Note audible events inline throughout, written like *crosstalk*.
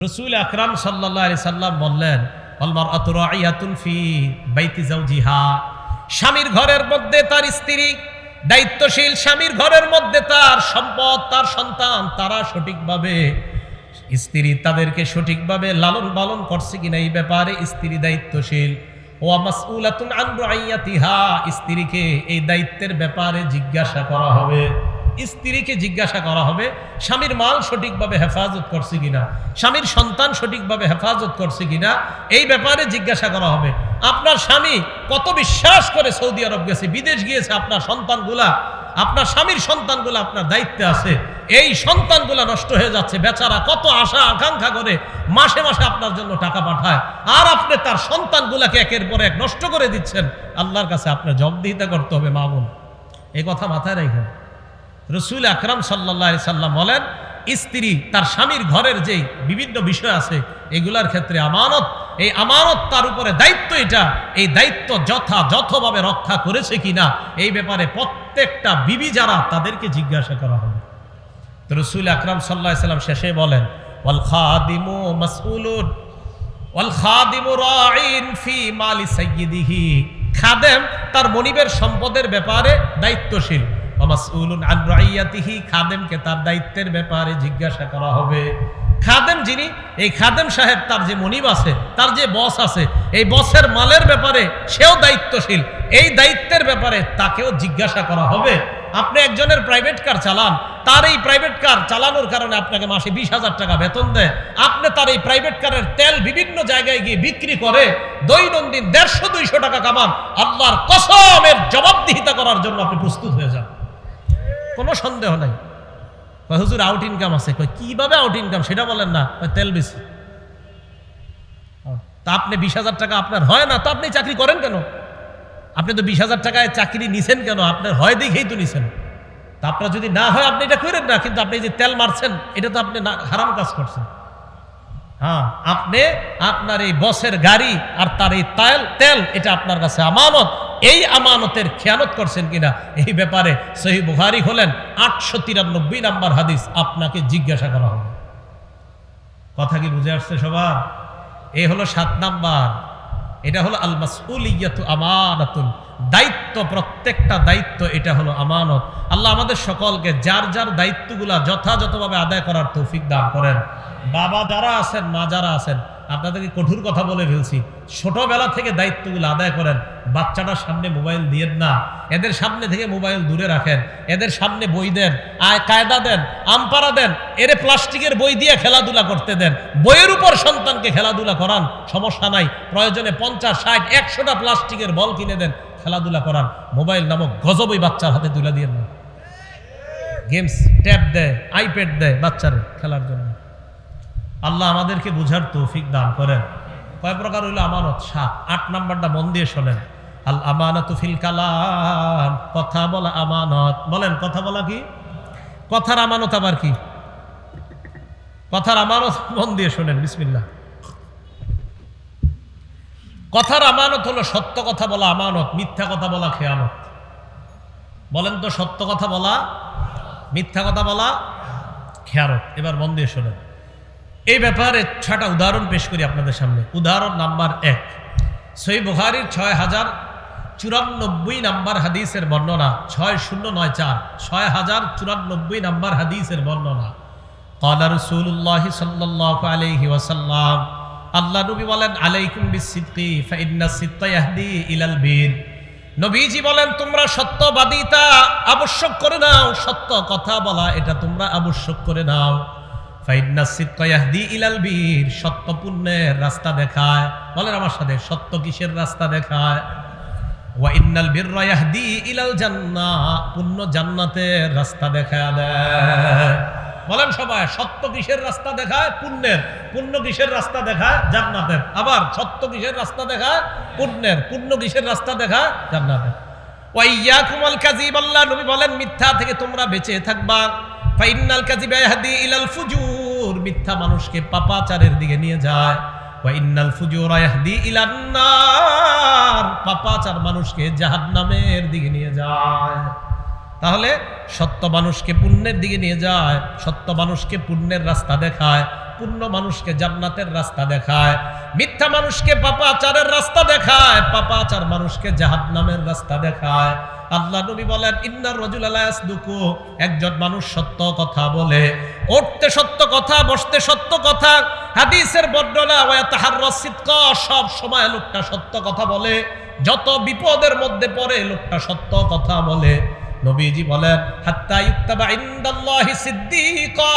রসুল আকরাম সাল্লাহ সাল্লাম বললেন স্বামীর ঘরের মধ্যে তার স্ত্রী, দায়িত্বশীল স্বামীর ঘরের মধ্যে তার সম্পদ, তার সন্তান, তারা সঠিকভাবে, স্ত্রী তাদেরকে সঠিকভাবে লালন পালন করছে কিনা এই ব্যাপারে স্ত্রী দায়িত্বশীল। ও মাসউলাতুন আন রাইয়াতিহা, স্ত্রীকে এই দায়িত্বের ব্যাপারে জিজ্ঞাসা করা হবে। স্ত্রীকে জিজ্ঞাসা করা হবে, স্বামীর মাল সঠিকভাবে হেফাজত করছে কিনা, স্বামীর সন্তান সঠিকভাবে হেফাজত করছে কিনা, এই ব্যাপারে জিজ্ঞাসা করা হবে। আপনার স্বামী কত বিশ্বাস করে সৌদি আরব গেছে, বিদেশ গিয়েছে, আপনার সন্তানগুলা, আপনার স্বামীর সন্তানগুলো আপনার দায়িত্বে আছে, এই সন্তানগুলা নষ্ট হয়ে যাচ্ছে, বেচারা কত আশা আকাঙ্ক্ষা করে মাসে মাসে আপনার জন্য টাকা পাঠায়, আর আপনি তার সন্তানগুলাকে একের পর এক নষ্ট করে দিচ্ছেন, আল্লাহর কাছে আপনার জবাবদিহিতা করতে হবে মামুন এই কথা মাথায় রেখেন রসুল আকরাম সাল্লাহ সাল্লাম বলেন, স্ত্রী তার স্বামীর ঘরের যে বিভিন্ন বিষয় আছে, এগুলার ক্ষেত্রে আমানত, এই আমানত তার উপরে দায়িত্ব এটা, এই দায়িত্ব যথাযথভাবে রক্ষা করেছে কিনা, এই ব্যাপারে প্রত্যেকটা বিবি যারা তাদেরকে জিজ্ঞাসা করা হবে। তো রসুল আকরাম সাল্লাহ সাল্লাম শেষে বলেন খাদেম তার মনিবের সম্পদের ব্যাপারে দায়িত্বশীল। খাদেমকে তার দায়িত্বের ব্যাপারে জিজ্ঞাসা করা হবে। খাদেম যিনি, এই খাদেম সাহেব তার যে মনিব আছে, তার যে বস আছে, এই বসের মালের ব্যাপারে সেও দায়িত্বশীল। এই দায়িত্বের ব্যাপারে তাকেও জিজ্ঞাসা করা হবে। আপনি একজনের প্রাইভেট কার চালান, তার এই প্রাইভেট কার চালানোর কারণে আপনাকে মাসে বিশ হাজার টাকা বেতন দেয়। আপনি তার এই প্রাইভেট কারের তেল বিভিন্ন জায়গায় গিয়ে বিক্রি করে দৈনন্দিন দেড়শো দুইশো টাকা কামান আল্লাহর কসমের জবাবদিহিতা করার জন্য আপনি প্রস্তুত হয়ে যান। কোনো সন্দেহ নাই। হুজুর আউট ইনকাম আছে। কয়, কীভাবে আউট ইনকাম সেটা বলেন না। তেল বেশি। তা আপনি বিশ হাজার টাকা আপনার হয় না, তো আপনি চাকরি করেন কেন? আপনি তো বিশ হাজার টাকায় চাকরি নিছেন কেন? আপনার হয় দেখেই তো নিছেন। তা আপনার যদি না হয়, আপনি এটা করেন না, কিন্তু আপনি যে তেল মারছেন, এটা তো আপনি হারাম কাজ করছেন। হ্যাঁ আপনি আপনার এই বসের গাড়ি আর তার এই তেল তেল, এটা আপনার কাছে আমানত। এই আমানতের খেয়ানত করছেন কিনা? এই ব্যাপারে সহি বুহারি হলেন আটশো তিরানব্বই নাম্বার হাদিস। আপনাকে জিজ্ঞাসা করা হবে। কথা কি বুঝে আসছে সবার? এই হলো সাত নাম্বার। এটা হলো আল মাসউল ইয়াতু আমানাতুন। দায়িত্ব, প্রত্যেকটা দায়িত্ব, এটা হলো আমানত। আল্লাহ আমাদের সকলকে যার যার দায়িত্বগুলা যথাযথভাবে আদায় করার তৌফিক দান করেন। বাবা যারা আছেন, মা যারা আছেন, আপনাদেরকে কঠোর কথা বলে ফেলছি। ছোটবেলা থেকে দায়িত্বগুলো আদায় করেন, বাচ্চাটার সামনে মোবাইল দিয়েন না। এদের সামনে থেকে মোবাইল দূরে রাখেন, এদের সামনে বই দেন, আয় কায়দা দেন, আমপারা দেন, এরে প্লাস্টিকের বই দিয়ে খেলাধুলা করতে দেন। বইয়ের উপর সন্তানকে খেলাধুলা করান, সমস্যা নাই। প্রয়োজনে পঞ্চাশ, ষাট, একশোটা প্লাস্টিকের বল কিনে দেন, খেলাধুলা করান। মোবাইল নামক গজবই বাচ্চার হাতে তুলে দিয়ে না। গেমস, ট্যাব দেয়, আইপ্যাড দেয় বাচ্চারে খেলার জন্য। আল্লাহ আমাদেরকে বুঝার তৌফিক দান করেন। কয় প্রকার হইল আমানত? সাত। আট নাম্বারটা মন দিয়ে শোনেন। আল আমানত ফিল কালাম। কথা বলা আমানত। বলেন, কথা বলা কি? কথার আমানত আবার কি? কথার আমানত মন দিয়ে শোনেন বিসমিল্লা কথার আমানত হলো সত্য কথা বলা আমানত, মিথ্যা কথা বলা খেয়ানত। বলেন তো, সত্য কথা বলা, মিথ্যা কথা বলা খেয়ারত এবার মন দিয়ে শোনেন। এই ব্যাপারে ছটা উদাহরণ পেশ করি আপনাদের সামনে। উদাহরণ নাম্বার এক। সই বুহারির ছয় হাজার চুরানব্বই নাম্বার হাদিসের বর্ণনা, ছয় শূন্য নয় চার। ছয় হাজার চুরানব্বই নাম্বার হাদিসের বর্ণনা। কলা রসুল্লাহ সাল্লাহ আলহি ওয়াসাল্লাম, আল্লাহ নবী বলেন, আলাইকুম বিসিদ্দি নবীজি বলেন, তোমরা সত্যবাদিতা, আবশ্যক করে নাও। সত্য কথা বলা, এটা তোমরা আবশ্যক করে নাও। রাস্তা দেখায়। বলেন আমার সাথে, সত্য কিসের রাস্তা দেখায়? রাস্তা দেয়। বলেন সবাই, সত্য কিসের রাস্তা দেখায়? পুণ্যের পুণ্য কিসের রাস্তা দেখায়? জান্নাতের। আবার, সত্য কিসের রাস্তা দেখায়? পুণ্যের পুণ্য কিসের রাস্তা দেখায়? জান্নাতের। ওয়াইয়াকুম আল কাযিব, আল্লাহ নবী বলেন, মিথ্যা থেকে তোমরা বেঁচে থাকবা। ফাইনাল ইলাল ফুজুর। মিথ্যা মানুষকে পাপাচারের দিকে নিয়ে যায়। পাপাচার মানুষকে দিকে নিয়ে যায়। তাহলে সত্য মানুষকে পুণ্যের দিকে নিয়ে যায়, সত্য মানুষকে পুণ্যের রাস্তা দেখায় পূর্ণ মানুষকে জান্নাতের রাস্তা দেখায়, মিথ্যা মানুষকে পাপাচারের রাস্তা দেখায়, পাপাচার মানুষকে জাহান্নামের রাস্তা দেখায়। আল্লাহ নবী বলেন, ইন্নার রজুল আলায়াসদুকু একজন মানুষ সত্য কথা বলে, উঠতে সত্য কথা, বসতে সত্য কথা, হাদিসের বর্ণনা ওয়া সিদক সব সময় লোকটা সত্য কথা বলে, যত বিপদের মধ্যে পড়ে লোকটা সত্য কথা বলে। নবীজি বলেন সিদ্দিকা।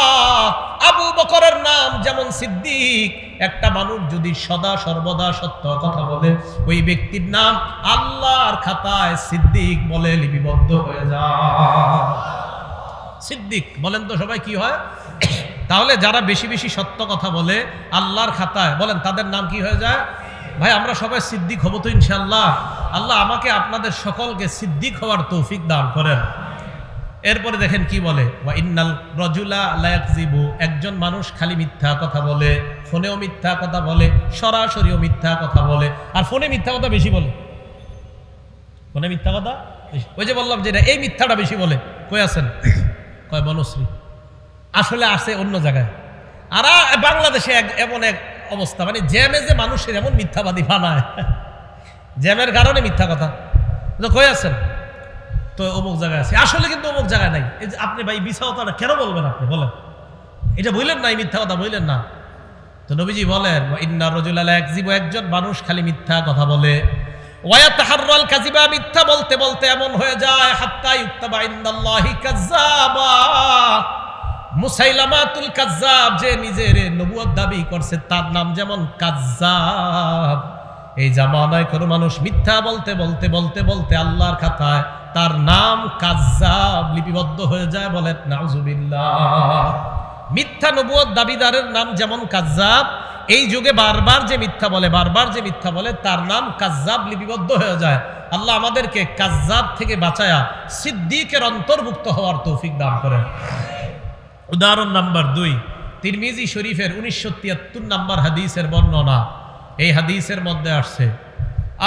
আবু বকরের নাম যেমন সিদ্দিক, একটা মানুষ যদি সদা সর্বদা সত্য কথা বলে, ওই ব্যক্তির নাম আল্লাহর খাতায় সিদ্দিক বলে লিপিবদ্ধ হয়ে যায়। সিদ্দিক, বলেন তো সবাই কি হয়? তাহলে যারা বেশি বেশি সত্য কথা বলে আল্লাহর খাতায়, বলেন তাদের নাম কি হয়ে যায়? ভাই, আমরা সবাই সিদ্দিক হব তো ইনশাল্লাহ আল্লাহ আমাকে আপনাদের সকলকে সিদ্দিক হওয়ার তৌফিক দান করেন। এরপরে দেখেন কি বলে ইন্নাল রজুলা একজন মানুষ খালি মিথ্যা কথা বলে, ফোনেও মিথ্যা কথা বলে, সরাসরিও মিথ্যা কথা বলে। আর ফোনে মিথ্যা কথা বেশি বলে। ফোনে মিথ্যা কথা ওই যে বললাম যে এই মিথ্যাটা বেশি বলে। কই আছেন? কয়, বনশ্রী। আসলে আসে অন্য জায়গায়। আর বাংলাদেশে এক- এমন এক অবস্থা। মানে জ্যামে যে মানুষের এমন মিথ্যাবাদী বানায়। জ্যামের কারণে মিথ্যা কথা। তো কই আছেন? তো অমুক জায়গায় আছে। আসলে কিন্তু অমুক জায়গায় নাই। এই যে আপনি ভাই কথাটা কেন বলবেন আপনি? বলেন। এটা বললেন না, এই মিথ্যা কথা বললেন না। তো নবীজি বলেন ইন্না রজুল আলা একজিব একজন মানুষ খালি মিথ্যা কথা বলে। ওয়া তাহাররাল কাযিবা মিথ্যা বলতে বলতে এমন হয়ে যায়, হাত্তা ইউক্তাবা ইনদাল্লাহি কাজ্জাবা মুসাইলামাতুল কাজ্জাব যে নিজের নবুয়ত দাবি করছে, তার নাম যেমন কাজ্জাব। এই জামানায় কোনো মানুষ মিথ্যা বলতে বলতে বলতে বলতে আল্লাহর খাতায় তার নাম কাজ্জাব লিপিবদ্ধ হয়ে যায় বলেন নাউজুবিল্লাহ। মিথ্যা নবুয়ত দাবিদারের নাম যেমন কাজ্জাব, এই যুগে বারবার যে মিথ্যা বলে, বারবার যে মিথ্যা বলে, তার নাম কাজ্জাব লিপিবদ্ধ হয়ে যায়। আল্লাহ আমাদেরকে কাজ্জাব থেকে বাঁচায়া সিদ্দিকের অন্তর্ভুক্ত হওয়ার তৌফিক দান করেন। উদাহরণ নাম্বার দুই। তিরমিজি শরীফের উনিশশো তিয়াত্তর নাম্বার হাদিসের বর্ণনা। এই হাদিসের মধ্যে আসছে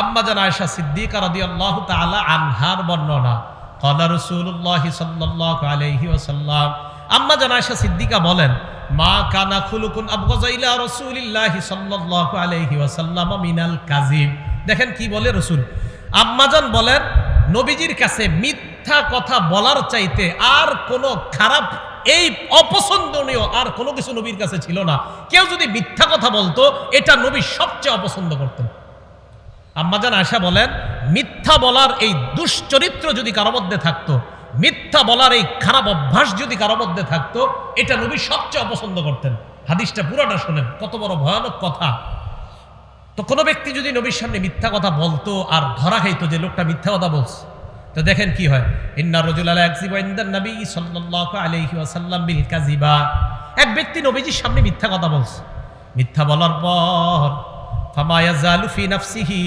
আম্মাজান আয়সা সিদ্দিকা রদি আল্লাহ তালা আনহার বর্ণনা। কলা রসুল্লাহ সাল্লাহ আলহি ওসাল্লাম আম্মাজান আয়সা সিদ্দিকা বলেন, মা কানা খুলুকুন আবগজাইলা রসুলিল্লাহ সাল্লাহ আলহি ওয়াসাল্লাম মিনাল কাজিম দেখেন কি বলে রসুল। আম্মাজান বলেন, নবীজির কাছে মিথ্যা কথা বলার চাইতে আর কোনো খারাপ এই অপছন্দনীয় আর কোনো কিছু নবীর কাছে ছিল না। কেউ যদি মিথ্যা কথা বলতো, এটা নবী সবচেয়ে অপছন্দ করতেন। আম্মাজান আশা বলেন, মিথ্যা বলার এই দুশ্চরিত্র যদি কারও মধ্যে থাকতো, মিথ্যা বলার এই খারাপ অভ্যাস যদি কারও মধ্যে থাকতো, এটা নবী সবচেয়ে অপছন্দ করতেন। হাদিসটা পুরোটা শোনেন, কত বড় ভয়ানক কথা। তো কোনো ব্যক্তি যদি নবীর সামনে মিথ্যা কথা বলতো আর ধরা খাইতো যে লোকটা মিথ্যা কথা বলছে তো দেখেন কি হয়? ইন্না রজুল আলা একজিবা ইনদান নবী সাল্লাল্লাহু আলাইহি ওয়াসাল্লাম বিল কাযিবা। এক ব্যক্তি নবীজির সামনে মিথ্যা কথা বলছে। মিথ্যা বলার পর ফামা ইয়াজালু ফি নাফসিহি,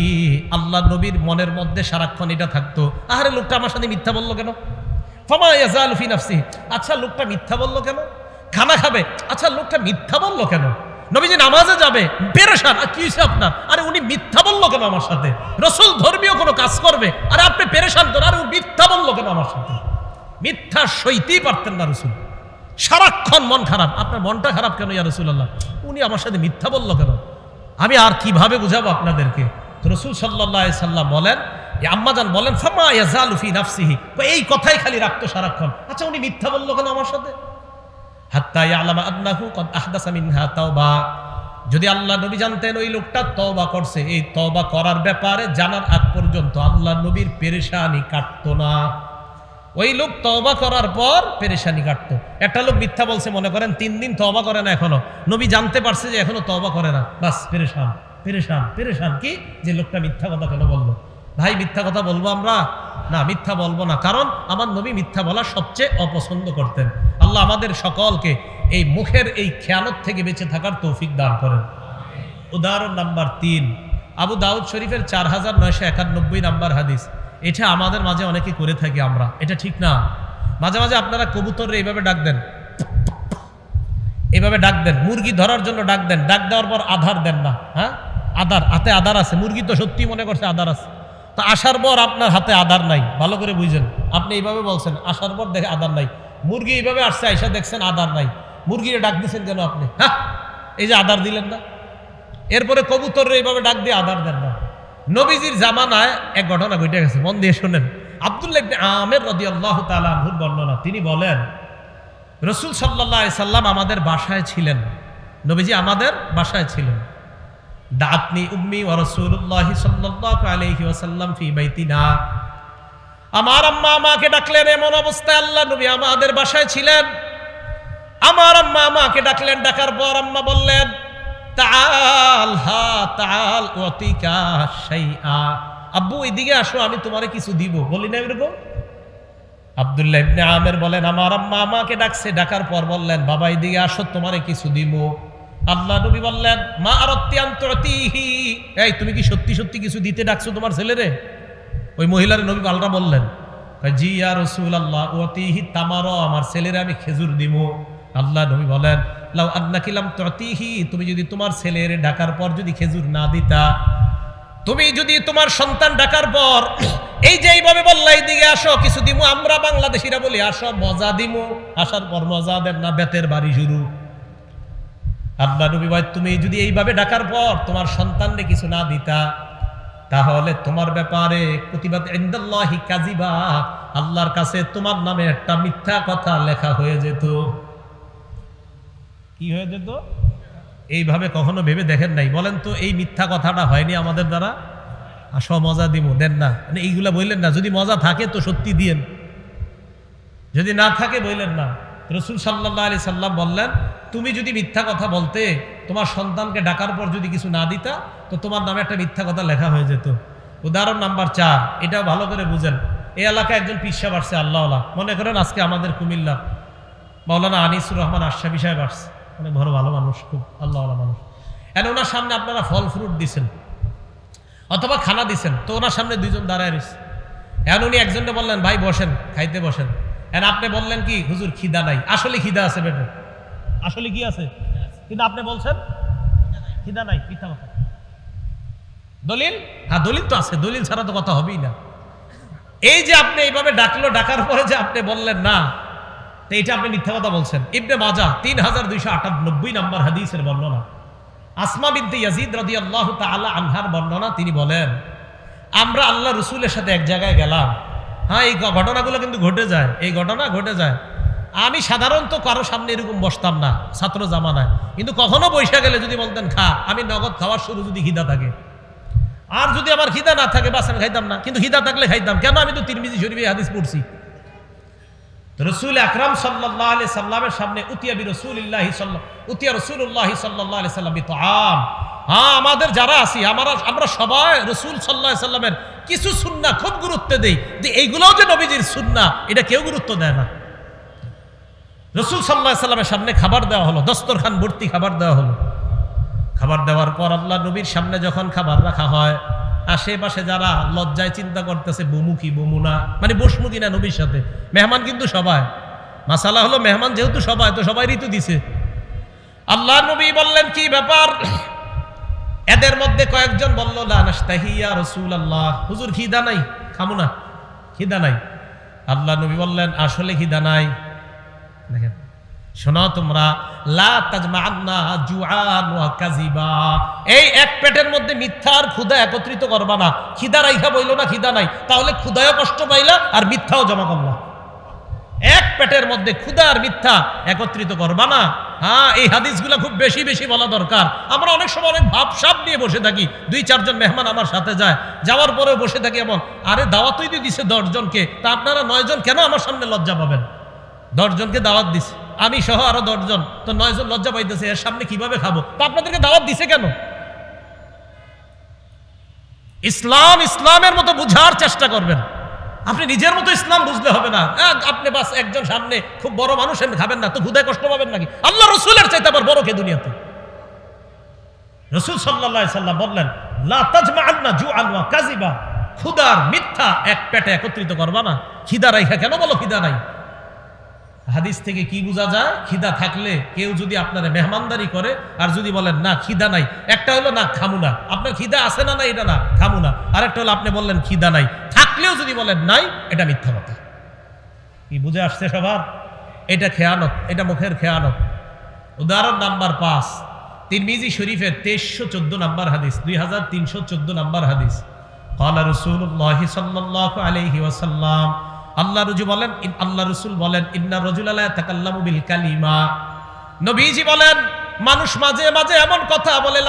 আল্লাহ নবীর মনের মধ্যে সারাক্ষণ এটা থাকতো। আহারে লোকটা আমার সাথে মিথ্যা বলল কেন? ফামা ইয়াজালু ফি নাফসিহি। আচ্ছা লোকটা মিথ্যা বলল কেন? খানা খাবে। আচ্ছা লোকটা মিথ্যা বলল কেন? নবীজি নামাজে যাবে, পেরেশান। আর কি হয়েছে আপনার? আরে উনি মিথ্যা বলল কেন আমার সাথে? রসুল ধর্মীয় কোনো কাজ করবে? আরে আপনি পেরেশান তো আরে মিথ্যা বলল কেন আমার সাথে? মিথ্যা সইতেই পারতেন না রসুল। সারাক্ষণ মন খারাপ। আপনার মনটা খারাপ কেন ইয়া রসুল্লাহ উনি আমার সাথে মিথ্যা বলল কেন? আমি আর কীভাবে বুঝাবো আপনাদেরকে? রসুল সাল্লাহ সাল্লাম বলেন আম্মাজান বলেন, ফামা ইয়াজালু ফি নাফসিহি? এই কথাই খালি রাখতো সারাক্ষণ। আচ্ছা উনি মিথ্যা বলল কেন আমার সাথে? যদি আল্লাহ নবী জানতেন ওই লোকটা তওবা করছে, এই তওবা করার ব্যাপারে জানার আগ পর্যন্ত আল্লাহ নবীর পেরেশানি কাটতো না। ওই লোক তওবা করার পর পেরেশানি কাটতো। একটা লোক মিথ্যা বলছে, মনে করেন তিন দিন তওবা করে না এখনও। নবী জানতে পারছে যে এখনও তওবা করে না। বাস, পেরেশান পেরেশান পেরেশান কি? যে লোকটা মিথ্যা কথা কেন বলল? ভাই, মিথ্যা কথা বলব আমরা? না, মিথ্যা বলব না। কারণ আমার নবী মিথ্যা বলা সবচেয়ে অপছন্দ করতেন। আল্লাহ আমাদের সকলকে এই মুখের এই খেয়ালত থেকে বেঁচে থাকার তৌফিক দান করেন। উদাহরণ নাম্বার তিন, আবু দাউদ শরীফের চার হাজার নয়শো একানব্বই নাম্বার হাদিস। এটা আমাদের মাঝে অনেকে করে থাকি আমরা। এটা ঠিক না। মাঝে মাঝে আপনারা কবুতর এইভাবে ডাক দেন। এইভাবে ডাক দেন। মুরগি ধরার জন্য ডাক দেন। ডাক দেওয়ার পর আধার দেন না। হ্যাঁ? আধার। হাতে আধার আছে। মুরগি তো সত্যি মনে করছে আধার আছে। তো আসার পর আপনার হাতে আধার নাই। ভালো করে বুঝেন। আপনি এইভাবে বলছেন, আসার পর দেখে আধার নাই। মুরগি এইভাবে আসছে, আইসা দেখছেন আদার নাই। মুরগিরে ডাক দিচ্ছেন কেন আপনি? হ্যাঁ এই যে আদার দিলেন না। এরপরে কবুতর এইভাবে ডাক দিয়ে আদার দেন না। নবীজির জামানায় এক ঘটনা ঘটে গেছে, মন দিয়ে শোনেন। আব্দুল্লাহ আমের রদি আল্লাহ তালুর বর্ণনা, তিনি বলেন, রসুল সাল্লাহ সাল্লাম আমাদের বাসায় ছিলেন। নবীজি আমাদের বাসায় ছিলেন। ডাকনি উম্মি ও রসুল্লাহ সাল্লাহ আলহি ওয়াসাল্লাম ফি বাইতিনা। আমার আম্মা আমাকে ডাকলেন, এমন অবস্থায় আল্লাহ নবী আমাদের বাসায় ছিলেন। আমার আম্মা আমাকে ডাকলেন, ডাকার পর আম্মা বললেন তাল হা তাল অতিকা শাইআ। আব্বু, এদিকে আসো, আমি তোমারে কিছু দিব। বলি না এরকম। আব্দুল্লাহ ইবনে আমের বলেন, আমার আম্মা আমাকে ডাকছে। ডাকার পর বললেন, বাবা, এদিকে আসো, তোমারে কিছু দিব। আল্লাহ নবী বললেন, মা আরত্যান্তরতিহি এই, তুমি কি সত্যি সত্যি কিছু দিতে ডাকছো তোমার ছেলেরে? ওই মহিলার নবী পাল্টা বললেন জি ইয়া রসুল আল্লাহ অতিহি তামারও আমার ছেলেরে আমি খেজুর দিব আল্লাহ নবী বলেন, লাউ আন্নাকিলাম ততিহি, তুমি যদি তোমার ছেলের ডাকার পর যদি খেজুর না দিতা, তুমি যদি তোমার সন্তান ডাকার পর *clears throat* এই যে এইভাবে বললা দিকে আসো, কিছু দিমু, আমরা বাংলাদেশিরা বলি, আসো, মজা দিমু। আসার পর মজা দেন না, বেতের বাড়ি শুরু। আল্লাহ নবী ভাই তুমি যদি এইভাবে ডাকার পর তোমার সন্তানরে কিছু না দিতা তাহলে তোমার ব্যাপারে প্রতিবাদ ইন্দাল্লাহি কাজিবা আল্লাহর কাছে তোমার নামে একটা মিথ্যা কথা লেখা হয়ে যেত। কি হয়ে যেত? এইভাবে কখনো ভেবে দেখেন নাই। বলেন তো এই মিথ্যা কথাটা হয়নি আমাদের দ্বারা? আসো মজা দিব দেন না। মানে এইগুলা বললেন না যদি মজা থাকে তো সত্যি দিয়েন। যদি না থাকে বললেন না। রসুল সাল্লাহ আলি সাল্লাম বললেন তুমি যদি মিথ্যা কথা বলতে তোমার সন্তানকে ডাকার পর যদি কিছু না দিতা, তো তোমার নামে একটা মিথ্যা কথা লেখা হয়ে যেত। উদাহরণ নাম্বার চার এটা ভালো করে বুঝেন। এই এলাকায় একজন পিসা বাড়ছে আল্লাহ মনে করেন আজকে আমাদের কুমিল্লা। মৌলানা আনিসুর রহমান আশাবি সাহেব আসছে। অনেক বড় ভালো মানুষ, খুব আল্লাহ মানুষ। এন ওনার সামনে আপনারা ফল ফ্রুট দিছেন। অথবা খানা দিছেন। তো ওনার সামনে দুইজন দাঁড়ায় রয়েছে। এখন উনি একজনকে বললেন, ভাই, বসেন, খাইতে বসেন। এখন আপনি বললেন কি, হুজুর, খিদা নাই। আসলে খিদা আছে, বেটে। আসলে কি আছে? কিন্তু আপনি বলছেন? খিদা নাই, মিথ্যা কথা। দলিল? হ্যাঁ দলিল তো আছে, দলিল ছাড়া তো কথা হবেই না। এই যে আপনি এইভাবে ডাকলো, ডাকার পরে যে আপনি বললেন না, তো এটা আপনি মিথ্যা কথা বলছেন। ইবনে মাজা তিন হাজার দুইশো আটানব্বই নম্বর হাদিসের বর্ণনা। আসমা বিদ্যে ইয়াজিদ রদি আল্লাহ তালা আনহার বর্ণনা, তিনি বলেন, আমরা আল্লাহ রসুলের সাথে এক জায়গায় গেলাম। হ্যাঁ এই ঘটনাগুলো কিন্তু ঘটে যায়, এই ঘটনা ঘটে যায়। আমি সাধারণত কারও সামনে এরকম বসতাম না, ছাত্র জামানায়। কিন্তু কখনো বৈশা গেলে যদি বলতেন, খা, আমি নগদ খাওয়ার শুরু যদি খিদা থাকে। আর যদি আমার খিদা না থাকে, বাস আমি খাইতাম না। কিন্তু খিদা থাকলে খাইতাম। কেন? আমি তো তিরমিজি শরীফে হাদিস পড়ছি। রসুল আকরাম সাল্লাহ আলি সাল্লামের সামনে, উতিয়া বি রসুল্লাহ উতিয়া রসুল্লাহ সাল্লাহ আলি সাল্লাম তো আম হ্যাঁ আমাদের যারা আছি, আমরা আমরা সবাই রসুল সাল্লাহ সাল্লামের কিছু সুন্না খুব গুরুত্ব দেই। যে এইগুলোও যে নবীজির সুন্না এটা কেউ গুরুত্ব দেয় না। রসুল সাল্লাহ সাল্লামের সামনে খাবার দেওয়া হলো, দস্তরখান, ভর্তি খাবার দেওয়া হলো। খাবার দেওয়ার পর আল্লাহ নবীর সামনে যখন খাবার রাখা হয়, আশেপাশে যারা লজ্জায় চিন্তা করতেছে, বমু কি, বমু না মানে বসমু কিনা নবীর সাথে, মেহমান কিন্তু সবাই। মাসালা হলো মেহমান যেহেতু সবাই, তো সবাই ঋতু দিছে। আল্লাহ নবী বললেন, কি ব্যাপার? এদের মধ্যে কয়েকজন বলল লাস্তাহিয়া রসুল আল্লাহ হুজুর, খিদা নাই? খামু না, খিদা নাই। আল্লাহ নবী বললেন, আসলে খিদা নাই। দেখেন। শোনো তোমরা, লা তাজমাআন্না জুআন ওয়া কাযিবা। এই এক পেটের মধ্যে মিথ্যা আর ক্ষুধা একত্রিত করবা না। খিদা রাইখা বইলো না, খিদা নাই। তাহলে ক্ষুধায়ও কষ্ট পাইলা আর মিথ্যাও জমা করলা। এক পেটের মধ্যে ক্ষুধা আর মিথ্যা একত্রিত করবা না। হ্যাঁ এই হাদিসগুলো খুব বেশি বেশি বলা দরকার। আমরা অনেক সময় অনেক ভাবসাব নিয়ে বসে থাকি। দুই, চারজন মেহমান আমার সাথে যায়। যাওয়ার পরেও বসে থাকি এমন আরে, দাওয়াতই দিয়ে দিছে দশজনকে। তা আপনারা নয়জন কেন আমার সামনে লজ্জা পাবেন? দশজনকে দাওয়াত দিছে। আমি সহ আরও দশজন। তো নয়জন লজ্জা পাইতেছে, এর সামনে কীভাবে খাব? তা আপনাদেরকে দাওয়াত দিছে কেন? ইসলাম ইসলামের মতো বুঝার চেষ্টা করবেন। আপনি নিজের মতো ইসলাম বুঝলে হবে না। আপনি বাস একজন সামনে খুব বড় মানুষ খাবেন না, তো ক্ষুদায় কষ্ট পাবেন নাকি? আল্লাহ রসুলের চাইতে আবার বড় কে দুনিয়াতে? রসুল সাল্লাহ সাল্লাম বললেন ক্ষুদার মিথ্যা এক পেটে একত্রিত করবা না। খিদা রাইখা কেন বলো খিদা নাই? হাদিস থেকে কি বোঝা যায় খিদা থাকলে কেউ যদি আপনার মেহমানদারি করে আর যদি বলেন না খিদা নাই একটা হলো না খামু না আপনার খিদা আছে না না এটা না খামু না আর একটা হলো আপনি বললেন খিদা নাই থাকলেও যদি বলেন নাই এটা মিথ্যা কথা কি বুঝে আসছে সবার এটা খেয়ানত এটা মুখের খেয়ানত উদাহরণ নাম্বার পাঁচ তিরমিজি শরীফের তেইশশো চোদ্দ নাম্বার হাদিস দুই হাজার তিনশো চোদ্দ নাম্বার হাদিস قال رسول الله صلى الله عليه وسلم আল্লাহ রুজু বলেন আল্লাহ রসুল বলেন, ইন্না রজুলালা তাকাল্লামু বিল কালিমা। নবীজি বলেন, মানুষ মাঝে মাঝে এমন কথা বলে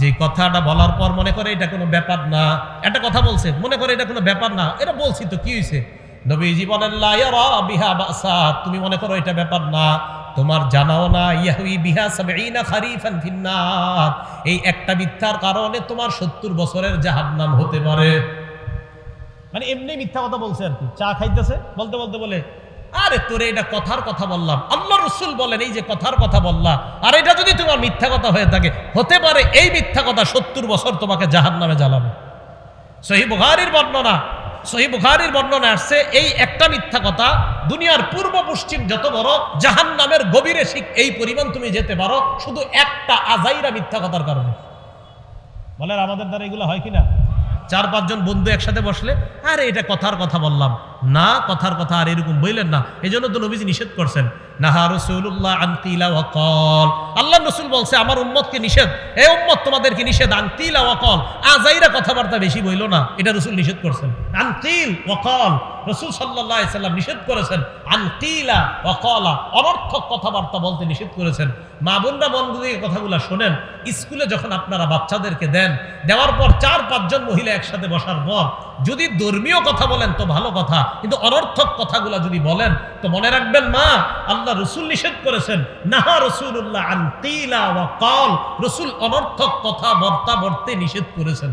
যে কথাটা বলার পর মনে করে এটা কোনো ব্যাপার না। একটা কথা বলছে, মনে করে এটা কোনো ব্যাপার না। এটা বলছি তো, কি হয়েছে নবীজি বলেন বিহা বাসা। তুমি মনে করো এটা ব্যাপার না। তোমার জানাও না ইয়াহুই বিহা সাবঈনা খারিফান ফিন্নার। এই একটা মিথ্যার কারণে তোমার সত্তর বছরের জাহান্নাম হতে পারে। মানে এমনি মিথ্যা কথা বলছে আর কি। চা খাইতেছে, বলতে বলতে বলে, আরে তোরে এটা কথার কথা বললাম। আল্লাহ রসুল বলেন, এই যে কথার কথা বললাম আর এটা যদি তোমার মিথ্যা কথা হয়ে থাকে, হতে পারে এই মিথ্যা কথা সত্তর বছর তোমাকে জাহান নামে জ্বালাবে। সহি বুখারির বর্ণনা, সহি বুখারির বর্ণনা আসছে, এই একটা মিথ্যা কথা দুনিয়ার পূর্ব পশ্চিম যত বড় জাহান নামের গভীরে শিখ এই পরিমাণ তুমি যেতে পারো, শুধু একটা আজাইরা মিথ্যা কথার কারণে। বলেন, আমাদের দ্বারা এগুলো হয় কিনা? চার পাঁচজন বন্ধু একসাথে বসলে আরে এটা কথার কথা বললাম। না, কথার কথা আর এরকম বললেন না। এই জন্য তো নবীজি নিষেধ করছেন। নাহা রসুল্লাহ আনতিলা ওয়াকল। আল্লাহ রসুল বলছে, আমার উম্মতকে নিষেধ। এ উম্মত, তোমাদেরকে নিষেধ। আনতিলা ওয়াকল। আজাইরা কথাবার্তা বেশি বইল না, এটা রসুল নিষেধ করছেন। আনতিল ওয়াকল। রসুল সাল্লাহ সাল্লাম নিষেধ করেছেন, আনতিলা ওয়াকলা। অনর্থক কথাবার্তা বলতে নিষেধ করেছেন। মা বোনরা বন্ধুদের কথাগুলো শোনেন। স্কুলে যখন আপনারা বাচ্চাদেরকে দেন, দেওয়ার পর চার পাঁচজন মহিলা একসাথে বসার পর, যদি ধর্মীয় কথা বলেন তো ভালো কথা। কিন্তু অনর্থক কথাগুলো যদি বলেন, তো মনে রাখবেন, মা, আল্লাহ রসুল নিষেধ করেছেন, নাহা রসুল্লাহ কল রসুল অনর্থক কথা বর্তা বর্তে নিষেধ করেছেন।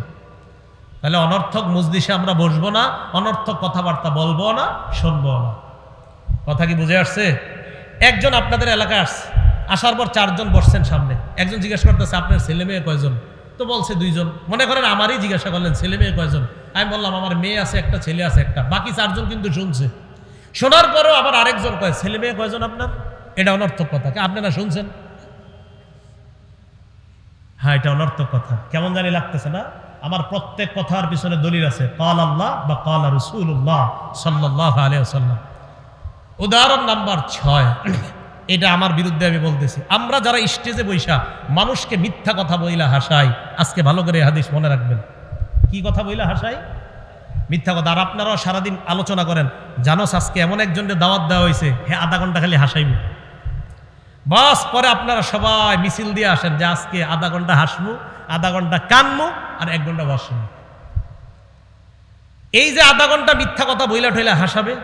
তাহলে অনর্থক মজলিসে আমরা বসবো না, অনর্থক কথাবার্তা বলব না, শুনব না। কথা কি বুঝে আসছে? একজন আপনাদের এলাকায় আসছে, আসার পর চারজন বসছেন সামনে। একজন জিজ্ঞেস করতেছে, আপনার ছেলে মেয়ে কয়জন? তো বলছে দুইজন, মনে করেন আমারই জিজ্ঞাসা করলেন, ছেলে মেয়ে কয়জন? আমি বললাম, আমার মেয়ে আছে, একটা ছেলে আছে, একটা। বাকি চারজন কিন্তু শুনছে। শোনার পরেও আবার আরেকজন কয়, ছেলে মেয়ে কয়জন আপনার? এটা অনর্থক কথা আপনারা শুনছেন? হ্যাঁ এটা অনর্থক কথা। কেমন জানি লাগতেছে না? আমার প্রত্যেক কথার পিছনে দলিল আছে, কাল আল্লাহ বা কাল রসুল্লাহ সাল্লাহ আলিয়াল্লাম উদাহরণ নাম্বার ছয়। এটা আমার বিরুদ্ধে আমি বলতেছি। আমরা যারা স্টেজে বৈশা মানুষকে মিথ্যা কথা বইলা হাসাই, আজকে ভালো করে হাদিস মনে রাখবেন। কি কথা বইলা হাসাই? মিথ্যা কথা। আর আপনারাও সারাদিন আলোচনা করেন জানোস আজকে এমন একজনের দাওয়াত দেওয়া হয়েছে হ্যাঁ আধা ঘণ্টা খালি হাসাইব। বাস, পরে আপনারা সবাই মিছিল দিয়ে আসেন যে আজকে আধা ঘণ্টা হাসবো, আধা ঘণ্টা কানমু আর এক ঘণ্টা বসমু এই যে আধা ঘণ্টা মিথ্যা কথা বইলা ঠইলা হাসাবে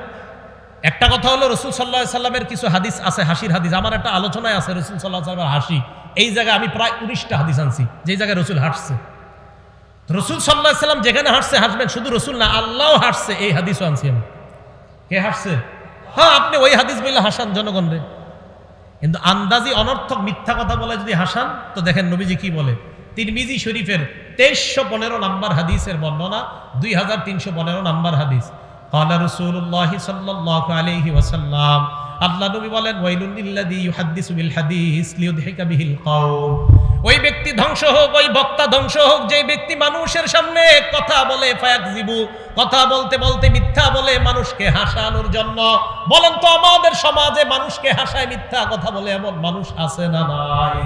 একটা কথা হলো, রসুল সাল্লাহ সাল্লামের কিছু হাদিস আছে, হাসির হাদিস। আমার একটা আলোচনায় আছে, রসুল সাল্লাহ সাল্লামের হাসি। এই জায়গায় আমি প্রায় উনিশটা হাদিস আনছি যে জায়গায় রসুল হাসছে। রসুল সাল্লাহ সাল্লাম যেখানে হাসছে, হাসবেন শুধু রসুল না আল্লাহ হাসছে, এই হাদিসও আনছি আমি। কে হাসছে? হ্যাঁ আপনি ওই হাদিস বললে হাসান জনগণ রে। কিন্তু আন্দাজি অনর্থক মিথ্যা কথা বলে যদি হাসান, তো দেখেন নবীজি কি বলে? তিরমিজি শরীফের তেইশশো পনেরো নাম্বার হাদিসের বর্ণনা, দুই হাজার তিনশো পনেরো নাম্বার হাদিস। قال رسول الله صلى الله عليه وسلم আল্লাহ নবী বলেন ওয়াইলুল লিল্লাযী ইউহাদ্দিসু বিল হাদিস লিইউদহিকা বিহিল কওম ওই ব্যক্তি ধ্বংস হোক ওই বক্তা ধ্বংস হোক যে ব্যক্তি মানুষের সামনে কথা বলে ফায়াকজিবু কথা বলতে বলতে মিথ্যা বলে মানুষকে হাসানোর জন্য বলেন তো আমাদের সমাজে মানুষকে হাসায় মিথ্যা কথা বলে এমন মানুষ আছে না নাই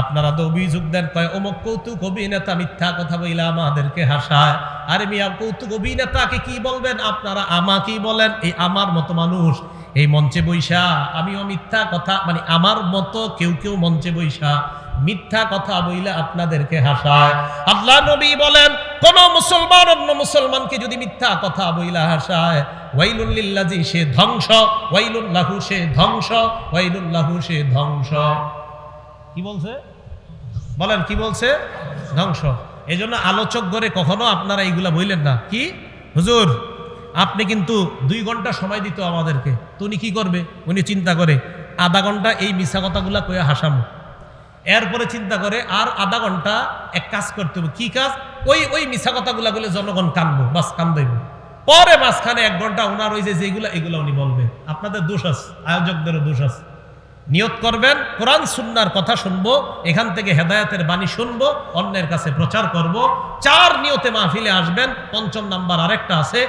আপনারা তো অভিযোগ দেন, কয়, অমুক কৌতুক অভিনেতা মিথ্যা কথা বইলে আমাদেরকে হাসায়। আরে মিয়া, কৌতুক অভিনেতাকে কি বলবেন? আপনারা আমাকেই বলেন, এই আমার মতো মানুষ, এই মঞ্চে বৈশা আমিও মিথ্যা কথা মানে আমার মতো কেউ কেউ মঞ্চে বৈশা মিথ্যা কথা বইলে আপনাদেরকে হাসায়। আল্লাহ নবী বলেন, কোন মুসলমান অন্য মুসলমানকে যদি মিথ্যা কথা বইলা হাসায় ওয়াইলুল্লিল্লাজি সে ধ্বংস ওয়াইলুল্লাহু সে ধ্বংস ওয়াইলুল্লাহু সে ধ্বংস। কি বলছে? বলেন, কি বলছে? ধ্বংস। এই জন্য আলোচক করে কখনো আপনারা এইগুলা বললেন না। কি? হুজুর, আপনি কিন্তু দুই ঘণ্টা সময় দিত আমাদেরকে। তো উনি কি করবে? উনি চিন্তা করে, আধা ঘণ্টা এই মিশা কথাগুলা কয়ে হাসামো। এরপরে চিন্তা করে, আর আধা ঘণ্টা এক কাজ করতে হবে। কি কাজ? ওই ওই মিশা কথাগুলা বলে জনগণ কানবো, বাস কান্দইব। পরে মাঝখানে এক ঘণ্টা ওনার ওই যে যেগুলা, এগুলা উনি বলবে। আপনাদের দোষ আছে, আয়োজকদেরও দোষ আছে। নিয়ত করবেন, কোরআন, সুন্নার কথা শুনব, এখান থেকে হেদায়তের বাণী শুনব, অন্যের কাছে প্রচার করব, চার নিয়তে মাহফিলে আসবেন, পঞ্চম নাম্বার আরেকটা আছে,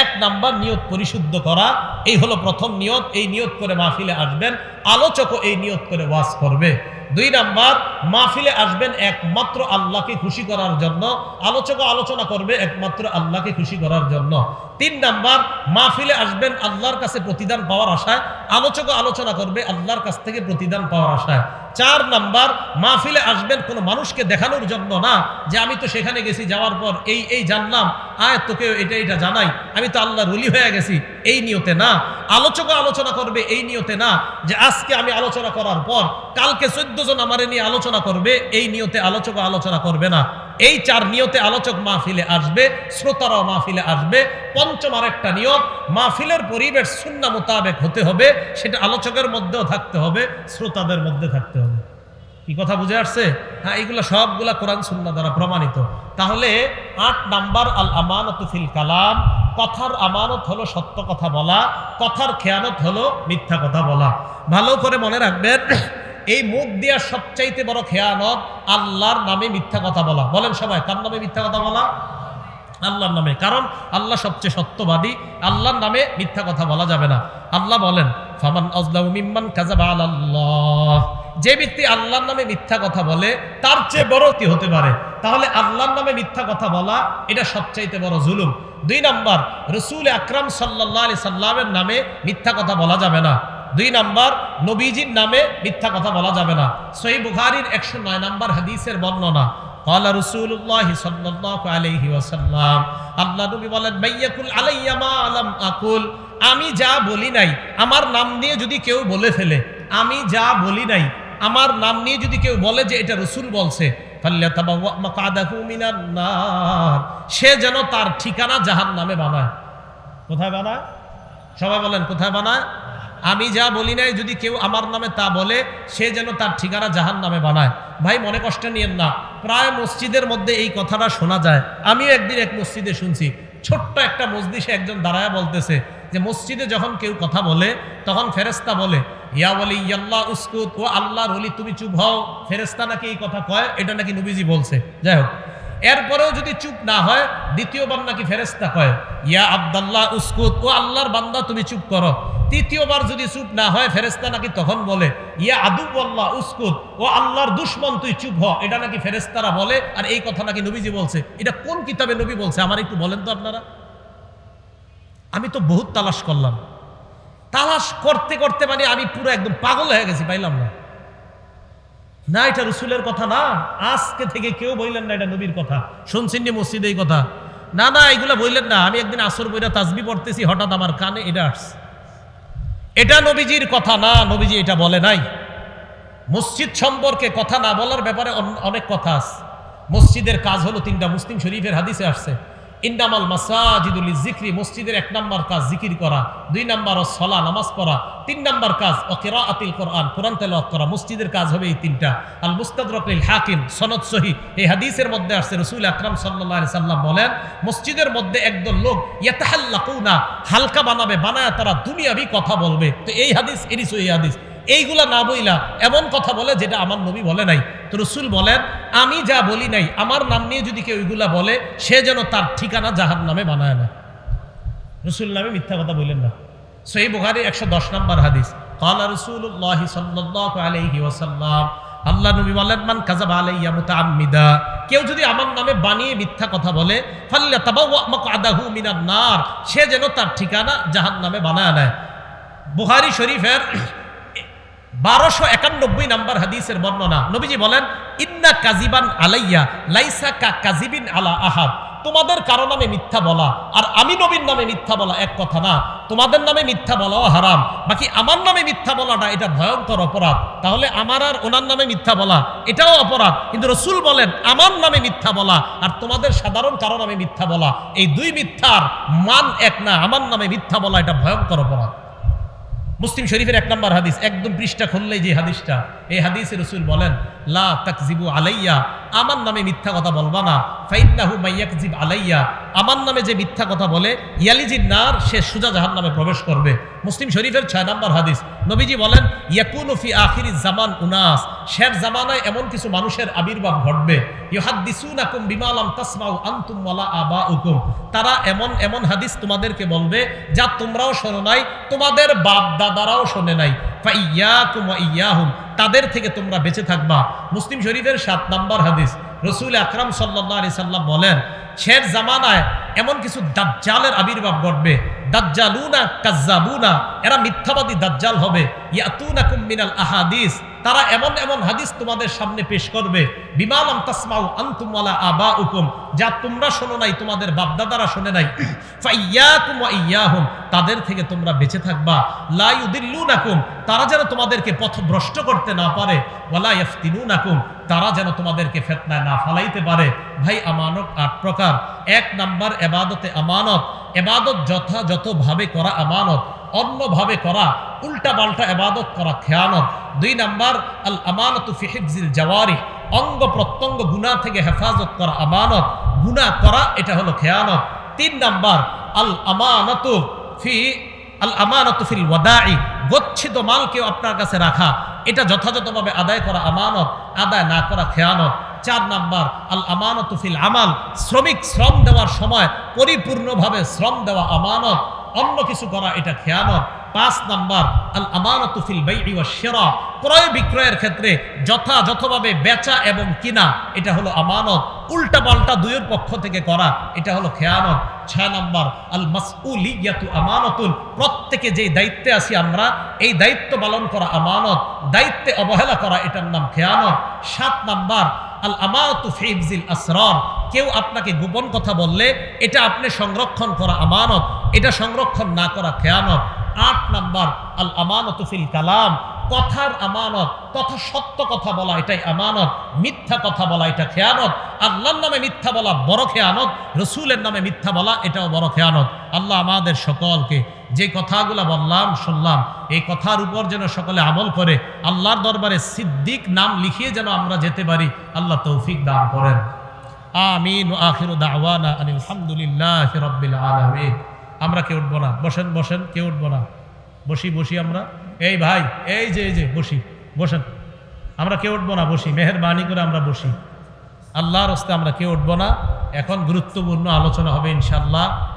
এক নাম্বার নিয়ত পরিশুদ্ধ করা, এই হলো প্রথম নিয়ত, এই নিয়ত করে মাহফিলে আসবেন, আলোচকও এই নিয়ত করে ওয়াজ করবে। দুই নাম্বার, মাহফিলে আসবেন একমাত্র আল্লাহকে খুশি করার জন্য। আলোচক আলোচনা করবে একমাত্র আল্লাহকে খুশি করার জন্য। তিন নাম্বার, মাহফিলে আসবেন আল্লাহর কাছে প্রতিদান পাওয়ার আশায়। আলোচক আলোচনা করবে আল্লাহর কাছ থেকে প্রতিদান পাওয়ার আশায়। চার নাম্বার, মাহফিলে আসবেন কোনো মানুষকে দেখানোর জন্য না, যে আমি তো সেখানে গেছি, যাওয়ার পর এই এই জানলাম, আয় তোকে এটা এটা জানাই, আমি তো আল্লাহ রুলি হয়ে গেছি, এই নিয়তে না। আলোচক আলোচনা করবে, এই নিয়তে না, যে আজকে আমি আলোচনা করার পর, কালকে চোদ্দ জন আমারে নিয়ে আলোচনা করবে, এই নিয়তে আলোচক আলোচনা করবে না। এই চার নিয়তে আলোচক মাহফিলে আসবে, শ্রোতারাও মাহফিলে আসবে। পঞ্চম আরেকটা নিয়ত, মাহফিলের পরিবেশ শূন্য মোতাবেক হতে হবে, সেটা আলোচকের মধ্যেও থাকতে হবে, শ্রোতাদের মধ্যে থাকতে হবে। কি কথা বুঝে আসছে? হ্যাঁ এইগুলো সবগুলা কোরআন সুন্না দ্বারা প্রমাণিত। তাহলে আট নাম্বার, আল আমানত ফিল কালাম, কথার আমানত হলো সত্য কথা বলা, কথার খেয়ানত হলো মিথ্যা কথা বলা। ভালো করে মনে রাখবেন এই মুখ দিয়া সবচাইতে বড় খেয়ানত আল্লাহর নামে মিথ্যা কথা বলা। বলেন সবাই, কার নামে মিথ্যা কথা বলা? আল্লাহর নামে। কারণ আল্লাহ সবচেয়ে সত্যবাদী, আল্লাহর নামে মিথ্যা কথা বলা যাবে না। আল্লাহ বলেন, ফামান আজলাউ মিম্মান কাযাবা আলাল্লাহ। যে ব্যক্তি আল্লাহর নামে মিথ্যা কথা বলে, তার চেয়ে বড় কি হতে পারে। তাহলে আল্লাহর নামে মিথ্যা কথা বলা, এটা সবচাইতে বড় জুলুম। দুই নাম্বার, রসুল আকরাম সাল্লাহ আলি সাল্লামের নামে মিথ্যা কথা বলা যাবে না। দুই নাম্বার নবীজির নামে মিথ্যা কথা বলা যাবে না সহি বুখারির একশো নয় নাম্বার হাদিসের বর্ণনা قال رسول الله صلى الله عليه وسلم আল্লাহ নবী বলেন মাইয়াকুল আলাইয়া মা আলাম আকুল আমি যা বলি নাই আমার নাম নিয়ে যদি কেউ বলে ফেলে আমি যা বলি নাই আমার নাম নিয়ে যদি কেউ বলে যে এটা রসুল বলছে ফাল্যাতাবাওয়া মাকাদাহু মিনান নার সে যেন তার ঠিকানা জাহান নামে বানায় কোথায় বানায় সবাই বলেন কোথায় বানায় আমি যা বলি নাই, যদি কেউ আমার নামে তা বলে, সে যেন তার ঠিকানা জাহান নামে বানায়। ভাই, মনে কষ্ট নিয়েন না। প্রায় মসজিদের মধ্যে এই কথাটা শোনা যায়। আমিও একদিন এক মসজিদে শুনছি, ছোট্ট একটা মসজিদে একজন দাঁড়ায় বলতেছে যে, মসজিদে যখন কেউ কথা বলে, তখন ফেরেস্তা বলে, ইয়া বলি ইয়াল্লাহ উস্কুত, ও আল্লাহ হলি তুমি চুপ হও। ফেরেস্তা নাকি এই কথা কয়, এটা নাকি নবীজি বলছে। যাই হোক, এরপরেও যদি চুপ না হয়, দ্বিতীয়বার নাকি ফেরেস্তা কয়, ইয়া আব্দাল্লাহ, উস্কুত, ও আল্লাহর বান্দা, তুমি চুপ করো। তৃতীয়বার যদি চুপ না হয় ফেরেস্তা নাকি তখন বলে, ইয়া আদুবল্লাহ উস্কুত ও আল্লাহর দুশ্মন তুই চুপ হ। এটা নাকি ফেরেস্তারা বলে, আর এই কথা নাকি নবীজি বলছে। এটা কোন কিতাবে নবী বলছে? আমার একটু বলেন তো আপনারা। আমি তো বহুত তালাশ করলাম। তালাশ করতে করতে মানে আমি পুরো একদম পাগল হয়ে গেছি, পাইলাম না। না, এটা রসুলের কথা না। আজকে থেকে কেউ বললেন না এটা নবীর কথা। শুনছেন নি মসজিদে এই কথা? না না, এগুলা বললেন না। আমি একদিন আসর বইরা তাজবি পড়তেছি, হঠাৎ আমার কানে এটা আসছে। এটা নবীজির কথা না, নবীজি এটা বলে নাই। মসজিদ সম্পর্কে কথা না বলার ব্যাপারে অনেক কথা আছে। মসজিদের কাজ হলো তিনটা মুসলিম শরীফের হাদিসে আসছে। ইন্দামাল মাসাজিদুল জিক্রি মসজিদের এক নম্বর কাজ জিকির করা, দুই নম্বর সলা, নামাজ পড়া, তিন নম্বর কাজ ও কেরা আতিল কোরআন কোরআন তেলাওয়াত করা, মসজিদের কাজ হবে এই তিনটা। আল মুস্তাদরকিল হাকিম, সনদ সহি এই হাদিসের মধ্যে আসছে, রসুল আকরাম আলাইহি সাল্লাম বলেন, মসজিদের মধ্যে একদল লোক, ইয়াতাহাল্লাকুনা, হালকা বানাবে, বানায় তারা দুনিয়াবি কথা বলবে। তো এই হাদিস, এরই সহি হাদিস। এইগুলা না বইলা এমন কথা বলে যেটা আমার নবী বলে নাই। তো রসুল বলেন, আমি যা বলি নাই, আমার নাম নিয়ে যদি কেউ ওইগুলা বলে, সে যেন তার ঠিকানা জাহান নামে বানায় না। রসুল নামে মিথ্যা কথা বললেন না। সেই বুখারি একশো দশ নম্বর হাদিস। কালা রসুল্লাহ সাল্লাল্লাহু আলাইহি ওয়াসাল্লাম আল্লাহ নবী বলেন, মান কাযাবা আলাইয়া মুতাআম্মিদা কেউ যদি আমার নামে বানিয়ে মিথ্যা কথা বলে ফাল্লা তাবাওয়া মাকআদাহু মিনান নার সে যেন তার ঠিকানা জাহান্নামে বানায় নেয়। বুখারী শরীফের বারোশো একানব্বই নাম্বার হাদিসের বর্ণনা। নবীজি বলেন, ইন্না কাজিবান আলাইয়া লাইসা কা কাজিবিন আলা আহাদ। তোমাদের কারও নামে মিথ্যা বলা আর আমি নবীর নামে মিথ্যা বলা এক কথা না। তোমাদের নামে মিথ্যা বলাও হারাম। বাকি আমার নামে মিথ্যা বলাটা এটা ভয়ঙ্কর অপরাধ। তাহলে আমার আর ওনার নামে মিথ্যা বলা, এটাও অপরাধ। কিন্তু রসুল বলেন, আমার নামে মিথ্যা বলা আর তোমাদের সাধারণ কারও নামে মিথ্যা বলা। এই দুই মিথ্যার মান এক না। আমার নামে মিথ্যা বলা এটা ভয়ঙ্কর অপরাধ। মুসলিম শরীফের এক নম্বর হাদিস, একদম পৃষ্ঠা খুললেই যে হাদিসটা, এই হাদিসে রসুল বলেন, লা তাকজিবু আলাইয়া আমার নামে মিথ্যা কথা বলবা না। ফাইন্নাহু মাইয়াকজিব আলাইয়া। আমার নামে যে মিথ্যা কথা বলে, ইয়ালিজির নার, সে সুজা জাহান নামে প্রবেশ করবে। মুসলিম শরীফের ছয় নম্বর হাদিস, নবীজি বলেন, ইয়াকুনু ফি আখিরি জামান উনাস। শের জামানায় এমন কিছু মানুষের আবির্ভাব ঘটবে। ইউহাদ্দিসুনাকুম বিমা লাম তাসমাউ আনতুম ওয়ালা আবাউকুম। তারা এমন এমন হাদিস তোমাদেরকে বলবে, যা তোমরাও শোনো নাই, তোমাদের বাপ দাদারাও শোনে নাই। ফাইয়াকুম ইয়াহুম। তাদের থেকে তোমরা বেঁচে থাকবা। মুসলিম শরীফের সাত নাম্বার হাদিস, রসুল আকরাম সাল্লাহ আলি সাল্লাম বলেন, শের জামানায় এমন কিছু দাজ্জালের আবির্ভাব ঘটবে দাজ্জালুনা, কাজ্জাবুনা, এরা মিথ্যাবাদী দাজ্জাল হবে। মিনাল আহাদিস, তারা এমন এমন হাদিস তোমাদের সামনে পেশ করবে। তাসমাউ ওয়ালা আবাউকুম, যা তোমরা শোনো নাই, তোমাদের বাপদাদারা শোনে নাই। ফাইয়াকুম তাদের থেকে তোমরা বেঁচে থাকবা। লা ইউদিল্লুনাকুম, তারা যেন তোমাদেরকে পথভ্রষ্ট করতে না পারে। ওয়ালা তারা যেন তোমাদেরকে ফেতনায় না ফালাইতে পারে। ভাই, আমানত আট প্রকার। এক নাম্বার, এবাদতে আমানত। এবাদত যথাযথভাবে করা আমানত, অন্যভাবে করা উল্টা পাল্টা এবাদত করা খেয়ানত। দুই নাম্বার, আল আমানত ফিহিবজিল জাওয়ারি, অঙ্গ প্রত্যঙ্গ গুনাহ থেকে হেফাজত করা আমানত গুনাহ করা এটা হলো খেয়ানত। তিন নাম্বার, আল আমানত ফি, আল আমানত ফিল ওয়াদাই, গচ্ছিত মালকেও আপনার কাছে রাখা। এটা যথাযথভাবে আদায় করা আমানত, আদায় না করা খেয়ানত। চার নাম্বার, আল আমানত ফিল আমাল। শ্রমিক শ্রম দেওয়ার সময় পরিপূর্ণভাবে শ্রম দেওয়া আমানত, অন্য কিছু করা এটা খেয়ানত। পাঁচ নাম্বার, আল আমানত ফিল বাই'i ওয়া শিরা। ক্রয় বিক্রয়ের ক্ষেত্রে যথাযথভাবে বেচা এবং কিনা, এটা হলো আমানত। উল্টা পাল্টা দুইয়ের পক্ষ থেকে করা, এটা হলো খেয়ানত। ছয় নাম্বার, আল মাসউলিয়াতু আমানতুন। প্রত্যেকে যেই দায়িত্বে আছি আমরা, এই দায়িত্ব পালন করা আমানত। দায়িত্বে অবহেলা করা এটার নাম খেয়ানত। সাত নাম্বার আল আমাতু ফিবজিল আসরার। কেউ আপনাকে গোপন কথা বললে, এটা আপনি সংরক্ষণ করা আমানত, এটা সংরক্ষণ না করা খেয়ানত। আট নাম্বার আল আমানত ফিল কালাম। কথার আমানত, কথা সত্য কথা বলা, এটাই আমানত, মিথ্যা কথা বলা, এটা খেয়ানত। আল্লাহর নামে মিথ্যা বলা বড় খেয়ানত, রসুলের নামে মিথ্যা বলা, এটাও বড় খেয়ানত। আল্লাহ আমাদের সকলকে যে কথাগুলো বললাম, শুনলাম, এই কথার উপর যেন সকলে আমল করে, আল্লাহর দরবারে সিদ্দিক নাম লিখিয়ে যেন আমরা যেতে পারি, আল্লাহ তৌফিক দান করেন। আমিন আখির দাওয়ানা আলহামদুলিল্লাহ রব্বিল আলামিন। আমরা কেউ উঠবো না, বসেন বসেন, কেউ উঠবো না। বসি বসি আমরা। এই ভাই, এই যে এই যে, বসি, বসেন। আমরা কেউ উঠবো না, বসি। মেহরবানি করে আমরা বসি। আল্লাহর হস্তে আমরা কেউ উঠবো না। এখন গুরুত্বপূর্ণ আলোচনা হবে ইনশাল্লাহ